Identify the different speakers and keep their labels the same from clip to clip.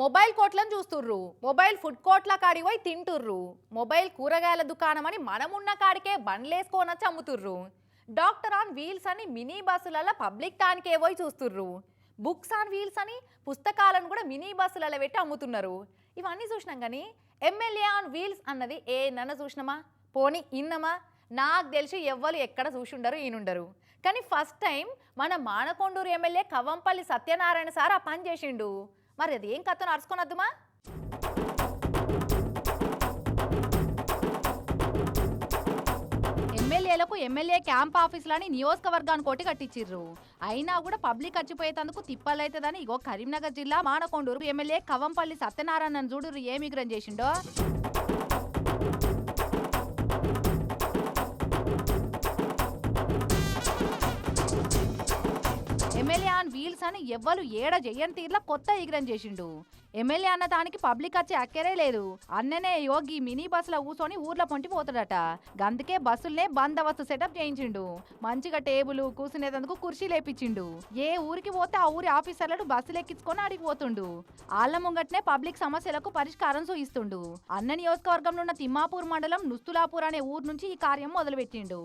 Speaker 1: Mobile కోట్లను చూస్తుర్రు. Mobile food కోట్ల కాడికి పోయి తింటుర్రు. మొబైల్ కూరగాయల దుకాణం అని మనమున్న కాడికే బండ్లేసుకొని అమ్ముతుర్రు. డాక్టర్ ఆన్ వీల్స్ అని మినీ బస్సులలో పబ్లిక్ టానికే పోయి చూస్తుర్రు. బుక్స్ ఆన్ వీల్స్ అని పుస్తకాలను కూడా మినీ బస్సులలో పెట్టి అమ్ముతున్నారు. ఇవన్నీ చూసినాం కానీ ఎమ్మెల్యే ఆన్ వీల్స్ అన్నది ఏ నన్న చూసినామా? పోనీ ఇన్నమా? నాకు తెలిసి ఎవ్వరు ఎక్కడ చూసుండరు ఈనుండరు. కానీ ఫస్ట్ టైం మన మానకొండూరు ఎమ్మెల్యే కవ్వంపల్లి సత్యనారాయణ సార్ ఆ పని చేసిండు. మరి అది ఏం కథను అరుచుకొనొద్దుమా? ఎమ్మెల్యేలకు ఎమ్మెల్యే క్యాంప్ ఆఫీసులని నియోజకవర్గానికి ఒకటి కట్టించిర్రు. అయినా కూడా పబ్లిక్ వచ్చిపోయేందుకు తిప్పలైతుందని ఇగో కరీంనగర్ జిల్లా మానకొండూరు ఎమ్మెల్యే కవంపల్లి సత్యనారాయణ చూడు ఏ మిగ్రం చేసిండో? ఆన్ వీల్స్ అని ఎవ్వరు ఏడ జయన్ తీర్ల కొత్త ఎగిరం చేసిండు. ఎమ్మెల్యే అన్న దానికి పబ్లిక్ వచ్చే అక్కరే లేదు. అన్ననే యోగి మినీ బస్సులో కూర్చొని ఊర్లో పొంటి పోతాడట గందుకే బస్సులనే బందోబస్తు సెటప్ చేయించిండు. మంచిగా టేబుల్ కూర్చునేందుకు కుర్చీ లేపించిండు. ఏ ఊరికి పోతే ఆ ఊరి ఆఫీసర్లను బస్సులు ఎక్కించుకొని అడిగి పోతుండు. ఆళ్ళ ముంగట్నే పబ్లిక్ సమస్యలకు పరిష్కారం చూయిస్తుండు అన్న నియోజకవర్గంలో ఉన్న తిమ్మాపూర్ మండలం నుస్తులాపూర్ అనే ఊరు నుంచి ఈ కార్యం మొదలుపెట్టిండు.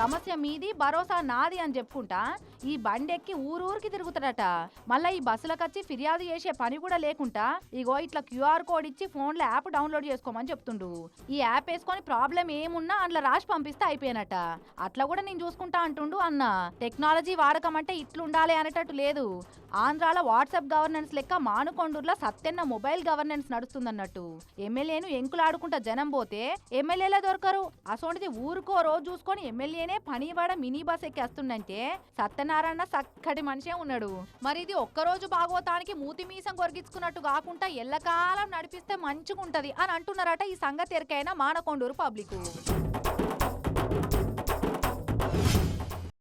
Speaker 1: సమస్య మీది భరోసా నాది అని చెప్పుకుంటా. ఈ బండెక్కి ఊరూరికి తిరుగుతాడట. మళ్ళీ ఈ బస్సులకు వచ్చి ఫిర్యాదు చేసే పని కూడా లేకుండా ఇగో ఇట్లా క్యూఆర్ కోడ్ ఇచ్చి ఫోన్లో యాప్ డౌన్లోడ్ చేసుకోమని చెప్తుండు. ఈ యాప్ వేసుకొని ప్రాబ్లం ఏమున్నా అందులో రాసి పంపిస్తే అయిపోయినట అట్లా కూడా నేను చూసుకుంటా అంటుండు అన్న. టెక్నాలజీ వాడకం అంటే ఇట్లుండాలి అనేటట్టు లేదు. ఆంధ్రాలో వాట్సాప్ గవర్నెన్స్ లెక్క మానుకొండూరులో సత్యన్న మొబైల్ గవర్నెన్స్ నడుస్తుందన్నట్టు. ఎమ్మెల్యేను ఎంకులాడుకుంటా జనం పోతే ఎమ్మెల్యేలే దొరకరు. అసోంటిది ఊరుకో రోజు చూసుకొని ఎమ్మెల్యేనే పనివాడ మినీ బస్ ఎక్కేస్తుండంటే సత్యనారాయణ చక్కటి మనిషే ఉన్నాడు. మరి ఇది ఒక్కరోజు భాగవతానికి మూతి మీసం కొరిగించుకున్నట్టు కాకుండా ఎల్లకాలం నడిపిస్తే మంచిగుంటది అని అంటున్నారట ఈ సంగతి ఎరికైనా మానకొండూరు పబ్లిక్.